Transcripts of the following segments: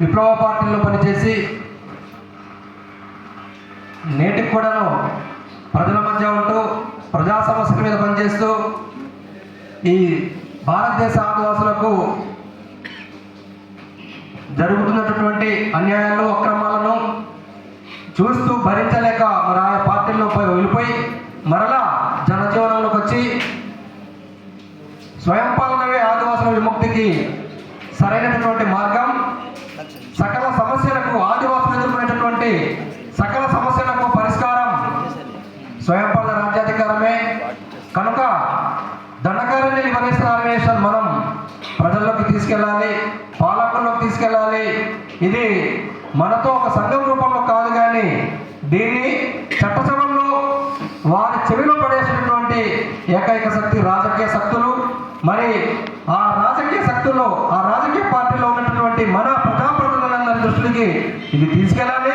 విప్లవ పార్టీలో పనిచేసి నేటికి కూడాను ప్రజల మధ్య ఉంటూ ప్రజా సమస్యల మీద పనిచేస్తూ ఈ భారతదేశ ఆదివాసులకు జరుగుతున్నటువంటి అన్యాయాలు అక్రమాలను చూస్తూ భరించలేక మరి ఆయా పార్టీల్లో వెళ్ళిపోయి మరలా జనజీవనంలోకి వచ్చి స్వయం పాలనవే ఆదివాసుల విముక్తికి సరైనటువంటి మార్గం. సకల సమస్యలకు ఆదివాసులు ఎదుర్కొనేటటువంటి సకల సమస్యలకు పరిష్కారం స్వయం పాలన రాజ్యాధికారమే. కనుక దండకారణ్య లిబరేషన్ మనం ప్రజల్లోకి తీసుకెళ్ళాలి పాలకుల్లోకి తీసుకెళ్ళాలి. ఇది మనతో ఒక సంఘం రూపంలో కాదు కానీ దీన్ని చట్టసభల్లో వారి చెవిలో పడేసినటువంటి ఏకైక శక్తి రాజకీయ శక్తులు. మరి ఆ రాజకీయ శక్తుల్లో ఆ రాజకీయ పార్టీలో ఉన్నటువంటి మన ప్రజాప్రతి దృష్టికి ఇది తీసుకెళ్ళాలి.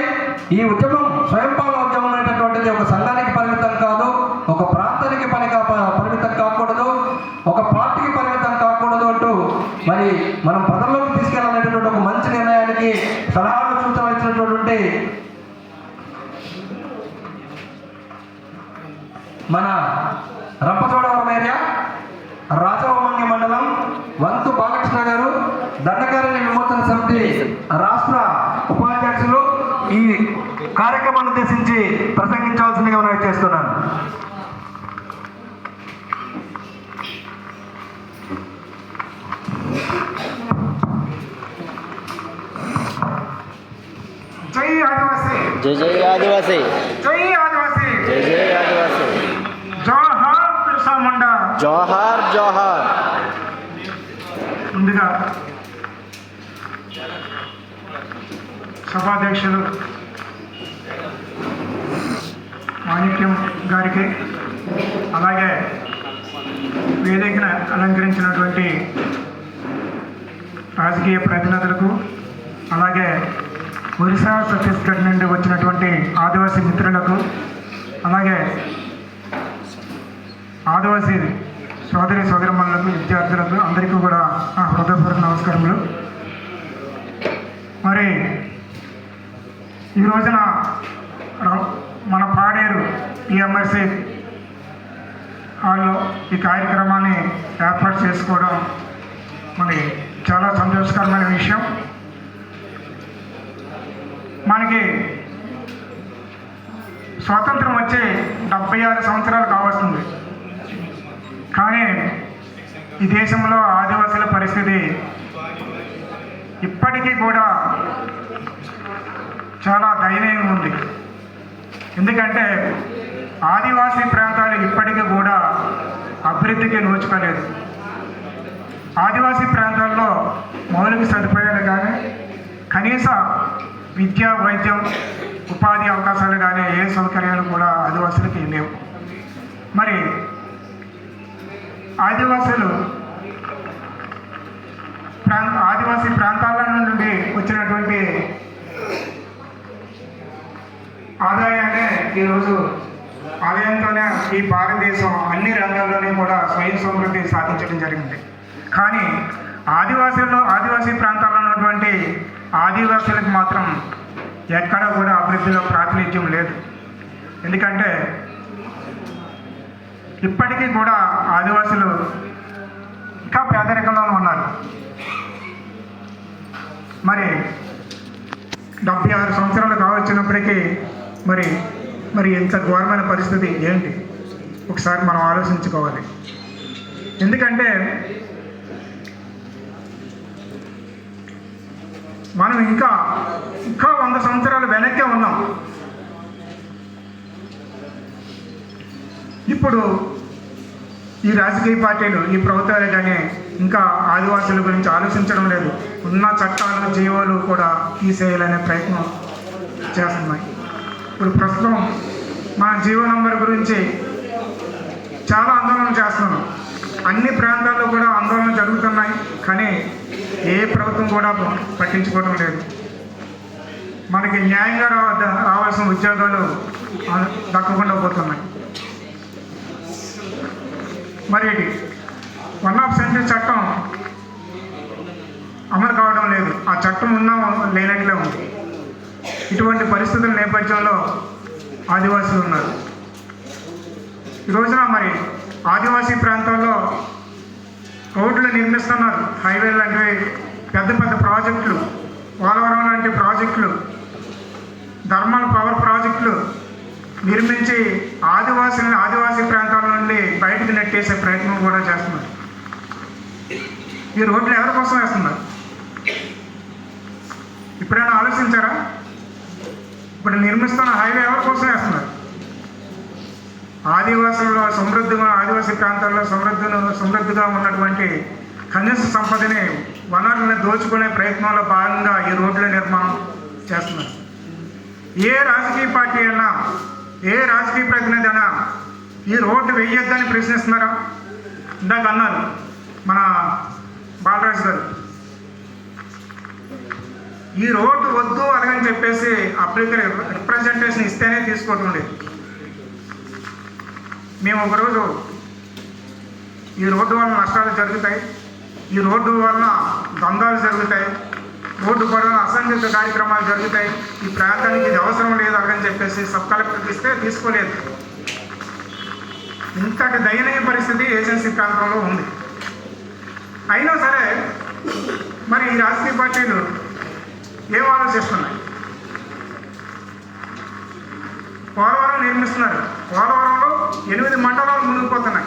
ఈ ఉద్యమం స్వయం పాలన ఉద్యమం అనేటటువంటిది ఒక సంఘానికి పరిమితం కాదు ఒక ప్రాంతానికి పని పరిమితం కాకూడదు ఒక పార్టీకి పరిమితం కాకూడదు అంటూ మరి మనం ప్రజల్లోకి తీసుకెళ్ళాలనేటటువంటి ఒక మంచి నిర్ణయానికి సలహాలు సూచనలు ఇచ్చినటువంటి మన రంపచోడవరం ఏరియా రాజవమంగి మండలం వంతు దండకారణ్య విమోచన సమితి రాష్ట్ర ఉపాధ్యక్షులు ఈ కార్యక్రమాన్ని ఉద్దేశించి ప్రసంగించవలసిందిగా మనం చేస్తున్నాను. జై ఆదివాసీ. జై జై ఆదివాసీ. జై ఆదివాసీ. జై జై ఆదివాసీ. జోహార్ బిర్సా ముండా. జోహార్ జోహార్. ముందుగా సభాధ్యక్షులు మాణిక్యం గారికి అలాగే వేదికను అలంకరించినటువంటి రాజకీయ ప్రతినిధులకు అలాగే ఒరిస్సా ఛత్తీస్గఢ్ నుండి వచ్చినటువంటి ఆదివాసీ మిత్రులకు అలాగే ఆదివాసీ సోదరి సోదరిమణులకు విద్యార్థులకు అందరికీ కూడా నా హృదయపూర్వక నమస్కారములు. మరి ఈ రోజున మన పాడేరు ఈఎంఆర్సీ హాల్లో ఈ కార్యక్రమాన్ని ఏర్పాటు చేసుకోవడం మరి చాలా సంతోషకరమైన విషయం. మనకి స్వాతంత్రం వచ్చి డెబ్బై ఆరు సంవత్సరాలు కావాల్సింది కానీ ఈ దేశంలో ఆదివాసుల పరిస్థితి ఇప్పటికీ కూడా చాలా దయనీయంగా ఉంది. ఎందుకంటే ఆదివాసీ ప్రాంతాలు ఇప్పటికీ కూడా అభివృద్ధికి నోచుకోలేదు. ఆదివాసీ ప్రాంతాల్లో మౌలిక సదుపాయాలు కానీ కనీస విద్య వైద్యం ఉపాధి అవకాశాలు కానీ ఏ సౌకర్యాలు కూడా ఆదివాసులకి లేవు. మరి ఆదివాసులు ప్రాంత ఆదివాసీ ప్రాంతాల్లో నుండి వచ్చినటువంటి ఆదాయాన్ని ఈరోజు ఆదాయంతోనే ఈ భారతదేశం అన్ని రంగాల్లోనే కూడా స్వయం సమృద్ధి సాధించడం జరిగింది. కానీ ఆదివాసీల్లో ఆదివాసీ ప్రాంతాల్లో ఉన్నటువంటి ఆదివాసీలకు మాత్రం ఎక్కడ కూడా అభివృద్ధిలో ప్రాతినిధ్యం లేదు. ఎందుకంటే ఇప్పటికీ కూడా ఆదివాసులు ఇంకా పేదరికంలోనే ఉన్నారు. మరి డెబ్బై ఆరు సంవత్సరాలు కావచ్చినప్పటికీ మరి మరి ఇంత ఘోరమైన పరిస్థితి ఏంటి? ఒకసారి మనం ఆలోచించుకోవాలి. ఎందుకంటే మనం ఇంకా ఇంకా వంద సంవత్సరాలు వెనక్కే ఉన్నాం. ఇప్పుడు ఈ రాజకీయ పార్టీలు ఈ ప్రభుత్వాలు కానీ ఇంకా ఆదివాసుల గురించి ఆలోచించడం లేదు. ఉన్న చట్టాలు జీవోలు కూడా తీసేయాలనే ప్రయత్నం చేస్తున్నాయి. ఇప్పుడు ప్రస్తుతం మా జీవో నంబర్ గురించి చాలా ఆందోళన చేస్తున్నాం. అన్ని ప్రాంతాల్లో కూడా ఆందోళన జరుగుతున్నాయి. కానీ ఏ ప్రభుత్వం కూడా పట్టించుకోవడం లేదు. మనకి న్యాయంగా రావాల్సిన ఉద్యోగాలు దక్కకుండా పోతున్నాయి. మరి వన్ ఆఫ్ సెంచరీ చట్టం అమలు కావడం లేదు. ఆ చట్టం ఉన్నా లేనట్లే ఉంది. ఇటువంటి పరిస్థితుల నేపథ్యంలో ఆదివాసులు ఉన్నారు. ఈ రోజున మరి ఆదివాసీ ప్రాంతాల్లో రోడ్లు నిర్మిస్తున్నారు. హైవే లాంటివి పెద్ద పెద్ద ప్రాజెక్టులు పోలవరం లాంటి ప్రాజెక్టులు థర్మల్ పవర్ ప్రాజెక్టులు నిర్మించి ఆదివాసులను ఆదివాసీ ప్రాంతాల నుండి బయటకు నెట్టేసే ప్రయత్నం కూడా చేస్తున్నారు. ఈ రోడ్లు ఎవరి కోసం వేస్తున్నారు? ఇప్పుడైనా ఆలోచించారా? ఇప్పుడు నిర్మిస్తున్న హైవే ఎవరి కోసం వేస్తున్నారు? ఆదివాసుల్లో సమృద్ధిగా ఆదివాసీ ప్రాంతాల్లో సమృద్ధి సమృద్ధిగా ఉన్నటువంటి ఖనిజ సంపదని వనరులను దోచుకునే ప్రయత్నంలో భాగంగా ఈ రోడ్ల నిర్మాణం చేస్తున్నారు. ఏ రాజకీయ పార్టీ అయినా ఏ రాజకీయ ప్రతినిధి అయినా ఈ రోడ్డు వెయ్యొద్దని ప్రశ్నిస్తున్నారా? ఇందాక అన్నారు మన బాలరాజు గారు. ఈ రోడ్డు వద్దు అలాగని చెప్పేసి అప్లికేషన్ రిప్రజెంటేషన్ ఇస్తేనే తీసుకోవటం లేదు మేము ఒకరోజు ఈ రోడ్డు వల్ల నష్టాలు జరుగుతాయి. ఈ రోడ్డు వలన దందాలు జరుగుతాయి. రోడ్డు పడవ అసంఘిత కార్యక్రమాలు జరుగుతాయి. ఈ ప్రాంతానికి ఇది అవసరం లేదు అని చెప్పేసి సబ్ కలెక్టర్కి ఇస్తే తీసుకోలేదు. ఇంతటి దయనీయ పరిస్థితి ఏజెన్సీ ప్రాంతంలో ఉంది. అయినా సరే మరి ఈ రాజకీయ పార్టీలు ఏం ఆలోచిస్తున్నాయి? పోలవరం నిర్మిస్తున్నారు. పోలవరంలో ఎనిమిది మండలాలు మునిగిపోతున్నాయి.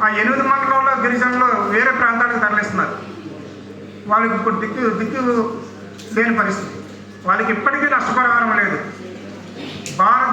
ఆ ఎనిమిది మండలంలో గిరిజనులు వేరే ప్రాంతాలకు తరలిస్తున్నారు. వాళ్ళకి ఇప్పుడు దిక్కు దిక్కు లేని పరిస్థితి. వాళ్ళకి ఇప్పటికీ నష్టపరిహారం లేదు. భారత